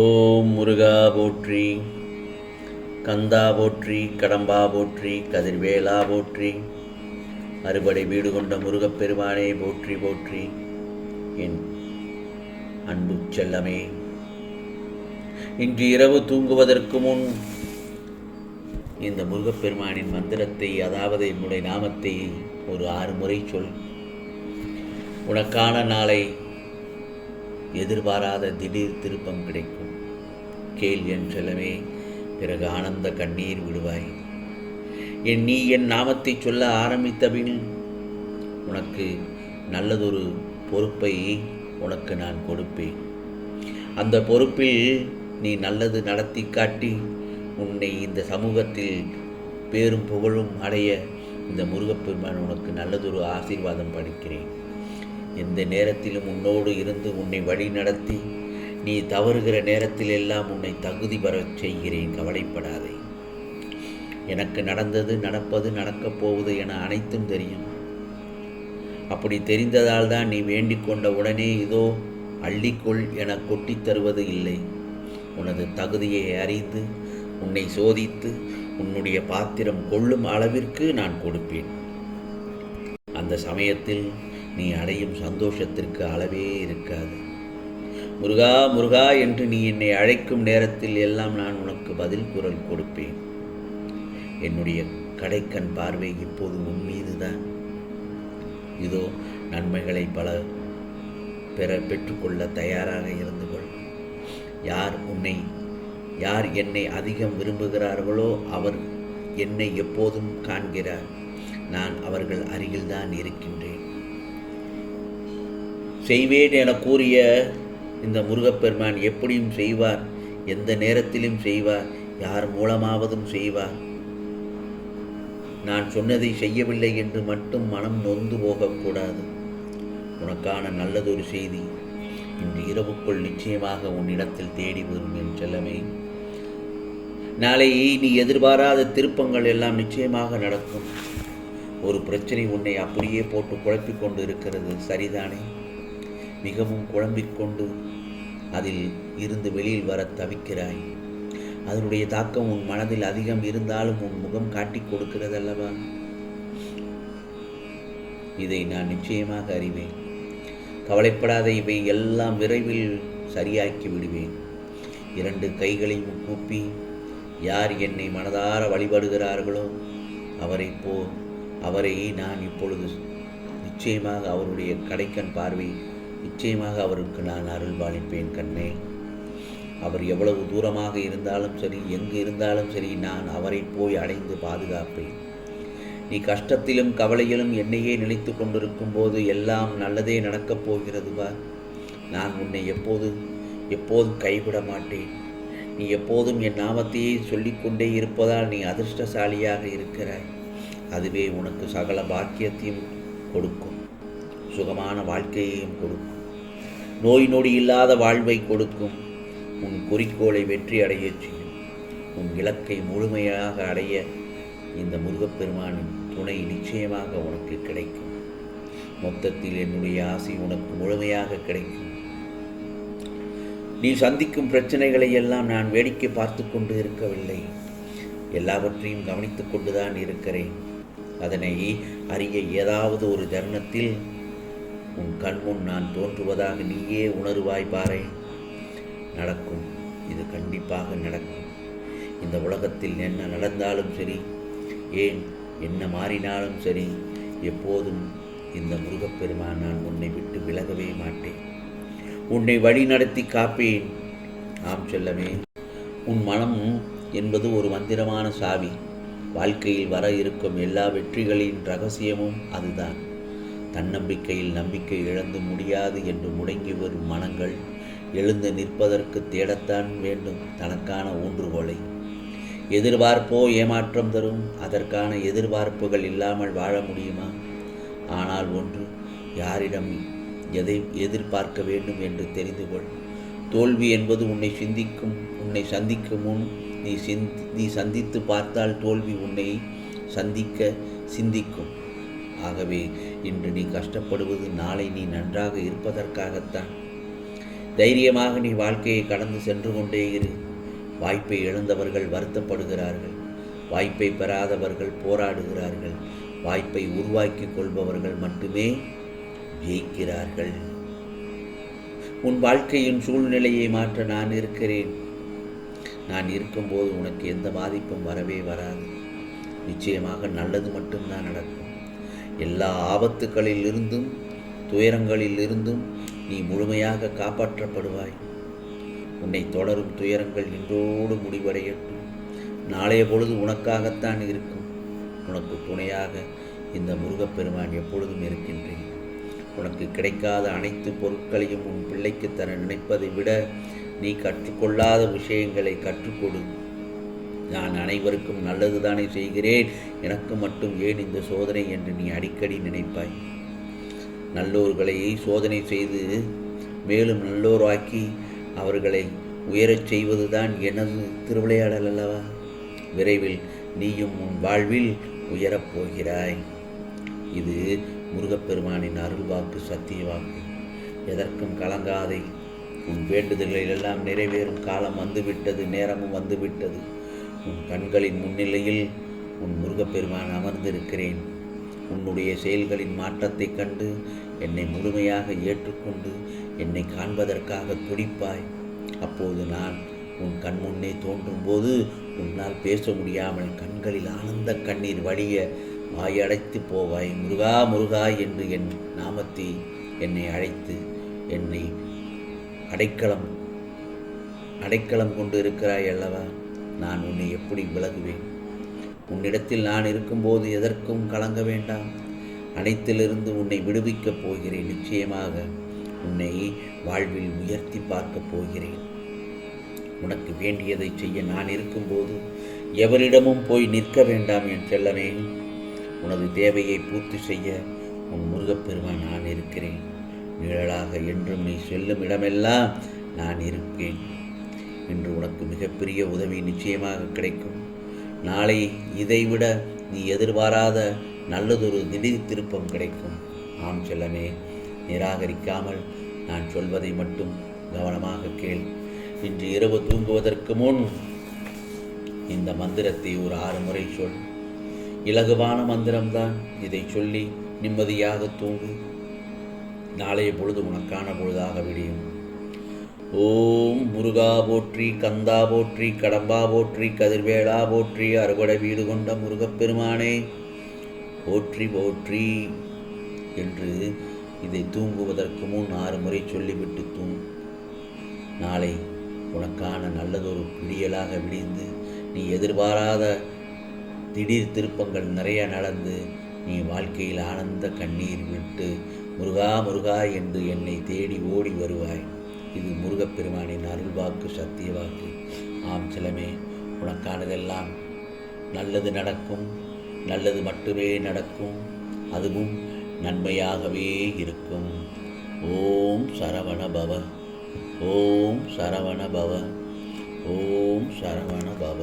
ஓம் முருகா போற்றி கந்தா போற்றி கடம்பா போற்றி கதிர்வேலா போற்றி அறுபடை வீடு கொண்ட முருகப்பெருமானே போற்றி போற்றி. என் அன்பு செல்லமே இன்று இரவு தூங்குவதற்கு முன் இந்த முருகப்பெருமானின் மந்திரத்தை அதாவது என்னுடைய நாமத்தை ஒரு ஆறு முறை சொல். உனக்கான நாளை எதிர்பாராத திடீர் திருப்பம் கிடைக்கும். கேள் என் செலவே பிறகு ஆனந்த கண்ணீர் விடுவாய். என் நீ என் நாமத்தை சொல்ல ஆரம்பித்தபின் உனக்கு நல்லதொரு பொறுப்பை உனக்கு நான் கொடுப்பேன். அந்த பொறுப்பில் நீ நல்லது நடத்தி காட்டி உன்னை இந்த சமூகத்தில் பேரும் புகழும் அடைய இந்த முருகப்பெருமான் உனக்கு நல்லதொரு ஆசீர்வாதம் படிக்கிறேன். எந்த நேரத்திலும் உன்னோடு இருந்து உன்னை வழி நடத்தி நீ தவறுகிற நேரத்தில் எல்லாம் உன்னை தகுதி பெறச் செய்கிறேன் கவலைப்படாதே. எனக்கு நடந்தது நடப்பது நடக்கப் போவது என அனைத்தும் தெரியும். அப்படி தெரிந்ததால் தான் நீ வேண்டிக் கொண்ட உடனே இதோ அள்ளிக்கொள் என கொட்டித் தருவது இல்லை. உனது தகுதியை அறிந்து உன்னை சோதித்து உன்னுடைய பாத்திரம் கொள்ளும் அளவிற்கு நான் கொடுப்பேன். அந்த சமயத்தில் நீ அடையும் சந்தோஷத்திற்கு அளவே இருக்காது. முருகா முருகா என்று நீ என்னை அழைக்கும் நேரத்தில் எல்லாம் நான் உனக்கு பதில் குரல் கொடுப்பேன். என்னுடைய கடைக்கண் பார்வை இப்போது உன் மீதுதான். இதோ நன்மைகளை பல பெற பெற்றுக்கொள்ள தயாராக இருந்து கொள். யார் உன்னை யார் என்னை அதிகம் விரும்புகிறார்களோ அவர் என்னை எப்போதும் காண்கிறார். நான் அவர்கள் அருகில்தான் இருக்கின்றேன். செய்வேன் என கூறிய இந்த முருகப்பெருமான் எப்படியும் செய்வார்? எந்த நேரத்திலும் செய்வார். யார் மூலமாவதும் செய்வார். நான் சொன்னதை செய்யவில்லை என்று மட்டும் மனம் நொந்து போகக்கூடாது. உனக்கான நல்லதொரு செய்தி இன்று இரவுக்குள் நிச்சயமாக உன்னிடத்தில் தேடி வரும் என் செல்லமே. நாளை நீ எதிர்பாராத திருப்பங்கள் எல்லாம் நிச்சயமாக நடக்கும். ஒரு பிரச்சனை உன்னை அப்படியே போட்டு குழப்பிக் கொண்டு இருக்கிறது சரிதானே? மிகவும் குழம்பிக் கொண்டு அதில் இருந்து வெளியில் வர தவிக்கிறாய். அதனுடைய தாக்கம் உன் மனதில் அதிகம் இருந்தாலும் உன் முகம் காட்டிக் கொடுக்கிறதல்லவா? இதை நான் நிச்சயமாக அறிவேன். கவலைப்படாத இவை எல்லாம் விரைவில் சரியாக்கி விடுவேன். இரண்டு கைகளையும் கூப்பி யார் என்னை மனதார வழிபடுகிறார்களோ அவரை போ அவரை நான் இப்பொழுது நிச்சயமாக அவருடைய கடைக்கண் பார்வை நிச்சயமாக அவருக்கு நான் அருள் பாலிப்பேன் கண்ணே. அவர் எவ்வளவு தூரமாக இருந்தாலும் சரி எங்கு இருந்தாலும் சரி நான் அவரை போய் அடைந்து பாதுகாப்பேன். நீ கஷ்டத்திலும் கவலையிலும் என்னையே நினைத்து கொண்டிருக்கும் போது எல்லாம் நல்லதே நடக்கப் போகிறது வா. நான் உன்னை எப்போது எப்போதும் கைவிட மாட்டேன். நீ எப்போதும் என் நாமத்தையே சொல்லிக்கொண்டே இருப்பதால் நீ அதிர்ஷ்டசாலியாக இருக்கிறாய். அதுவே உனக்கு சகல பாக்கியத்தையும் கொடுக்கும். சுகமான வாழ்க்கையையும் கொடுக்கும். நோய் நொடி இல்லாத வாழ்வை கொடுக்கும். உன் குறிக்கோளை வெற்றி அடையச் செய்யும். உன் இலக்கை முழுமையாக அடைய இந்த முருகப்பெருமானின் துணை நிச்சயமாக உனக்கு கிடைக்கும். மொத்தத்தில் என்னுடைய ஆசை உனக்கு முழுமையாக கிடைக்கும். நீ சந்திக்கும் பிரச்சனைகளை எல்லாம் நான் வேடிக்கை பார்த்து கொண்டு இருக்கவில்லை. எல்லாவற்றையும் கவனித்து கொண்டுதான் இருக்கிறேன். அதனை அறிய ஏதாவது ஒரு தருணத்தில் உன் கண்முன் நான் தோன்றுவதாக நீயே உணர்வாய் பாறை நடக்கும். இது கண்டிப்பாக நடக்கும். இந்த உலகத்தில் என்ன நடந்தாலும் சரி ஏன் என்ன மாறினாலும் சரி எப்போதும் இந்த முருகப்பெருமான் நான் உன்னை விட்டு விலகவே மாட்டேன். உன்னை வழி நடத்தி காப்பேன். ஆம் செல்லமே. உன் மனம் என்பது ஒரு மந்திரமான சாவி. வாழ்க்கையில் வர இருக்கும் எல்லா வெற்றிகளின் ரகசியமும் அதுதான். தன்னம்பிக்கையில் நம்பிக்கை இழந்து முடியாது என்று முடங்கி வரும் மனங்கள் எழுந்து நிற்பதற்கு தேடத்தான் வேண்டும் தனக்கான ஊன்றுகோலை. எதிர்பார்ப்போ ஏமாற்றம் தரும் அதற்கான எதிர்பார்ப்புகள் இல்லாமல் வாழ முடியுமா? ஆனால் ஒன்று யாரிடம் எதை எதிர்பார்க்க வேண்டும் என்று தெரிந்து கொள். தோல்வி என்பது உன்னை சிந்திக்கும் உன்னை சந்திக்கும் முன் நீ சிந்தி நீ சந்தித்து பார்த்தால் தோல்வி உன்னை சந்திக்க சிந்திக்கும். ஆகவே இன்று நீ கஷ்டப்படுவது நாளை நீ நன்றாக இருப்பதற்காகத்தான். தைரியமாக நீ வாழ்க்கையை கடந்து சென்று கொண்டே இரு. வாய்ப்பை இழந்தவர்கள் வருத்தப்படுகிறார்கள். வாய்ப்பை பெறாதவர்கள் போராடுகிறார்கள். வாய்ப்பை உருவாக்கி கொள்பவர்கள் மட்டுமே ஜெயிக்கிறார்கள். உன் வாழ்க்கையின் சூழ்நிலையை மாற்ற நான் இருக்கிறேன். நான் இருக்கும்போது உனக்கு எந்த பாதிப்பும் வரவே வராது. நிச்சயமாக நல்லது மட்டும்தான் நடக்கும். எல்லா ஆபத்துகளில் இருந்தும் நீ முழுமையாக காப்பாற்றப்படுவாய். உன்னை தொடரும் துயரங்கள் இன்றோடு முடிவடையட்டும். நாளைய பொழுது உனக்காகத்தான் இருக்கும். உனக்கு துணையாக இந்த முருகப்பெருமான் எப்பொழுதும் இருக்கின்றேன். உனக்கு கிடைக்காத அனைத்து பொருட்களையும் உன் பிள்ளைக்கு தர நினைப்பதை விட நீ கற்றுக்கொள்ளாத விஷயங்களை கற்றுக்கொடு. நான் அனைவருக்கும் நல்லதுதானே செய்கிறேன். எனக்கு மட்டும் ஏன் இந்த சோதனை என்று நீ அடிக்கடி நினைப்பாய்? நல்லோர்களை சோதனை செய்து மேலும் நல்லோராக்கி அவர்களை உயரச் செய்வதுதான் எனது திருவிளையாடல் அல்லவா? விரைவில் நீயும் உன் வாழ்வில் உயரப் போகிறாய். இது முருகப்பெருமானின் அருள்வாக்கு சத்திய வாக்கு எதற்கும் கலங்காதே. உன் வேண்டுதல்களில் எல்லாம் நிறைவேறும் காலம் வந்துவிட்டது நேரமும் வந்துவிட்டது. உன் கண்களின் முன்னிலையில் உன் முருகப்பெருமான் அமர்ந்திருக்கிறேன். உன்னுடைய செயல்களின் மாற்றத்தைக் கண்டு என்னை முழுமையாக ஏற்றுக்கொண்டு என்னை காண்பதற்காக துடிப்பாய். அப்போது நான் உன் கண் முன்னே தோன்றும் போது உன்னால் பேச முடியாமல் கண்களில் ஆனந்த கண்ணீர் வழிய வாயடைத்து போவாய். முருகா முருகா என்று என் நாமத்தை என்னை அழைத்து என்னை அடைக்கலம் அடைக்கலம் கொண்டு இருக்கிறாய் அல்லவா? நான் உன்னை எப்படி விலகுவேன்? உன்னிடத்தில் நான் இருக்கும்போது எதற்கும் கலங்க வேண்டாம். அனைத்திலிருந்து உன்னை விடுவிக்கப் போகிறேன். நிச்சயமாக உன்னை வாழ்வில் உயர்த்தி பார்க்கப் போகிறேன். உனக்கு வேண்டியதை செய்ய நான் இருக்கும்போது எவரிடமும் போய் நிற்க வேண்டாம் என் செல்லமே. உனது தேவையை பூர்த்தி செய்ய உன் முருகப்பெருமான் நான் இருக்கிறேன். நிழலாக என்றும் நீ செல்லும் இடமெல்லாம் நான் இருப்பேன். இன்று உனக்கு மிகப்பெரிய உதவி நிச்சயமாக கிடைக்கும். நாளை இதைவிட நீ எதிர்பாராத நல்லதொரு திடீர் திருப்பம் கிடைக்கும். ஆம் செல்லமே நிராகரிக்காமல் நான் சொல்வதை மட்டும் கவனமாக கேள். இன்று இரவு தூங்குவதற்கு முன் இந்த மந்திரத்தை ஒரு ஆறு முறை சொல். இலகுவான மந்திரம்தான். இதை சொல்லி நிம்மதியாக தூங்கு. நாளைய பொழுது உனக்கான பொழுதாக விடியும். ஓம் முருகா போற்றி கந்தா போற்றி கடம்பா போற்றி கதிர்வேளா போற்றி அறுபடை வீடு கொண்ட முருகப்பெருமானே போற்றி போற்றி என்று இதை தூங்குவதற்கு முன் ஆறு முறை சொல்லிவிட்டு தூங் நாளை உனக்கான நல்லதொரு விடியலாக விடிந்து நீ எதிர்பாராத திடீர் திருப்பங்கள் நிறைய நடந்து நீ வாழ்க்கையில் ஆனந்த கண்ணீர் விட்டு முருகா முருகா என்று என்னை தேடி ஓடி வருவாய். இது முருகப்பெருமானின் அருள்வாக்கு சத்திய வாக்கு ஆம் சிலமே உனக்கானதெல்லாம் நல்லது நடக்கும் நல்லது மட்டுமே நடக்கும் அதுவும் நன்மையாகவே இருக்கும். ஓம் சரவண பவ ஓம் சரவண பவ ஓம் சரவண பவ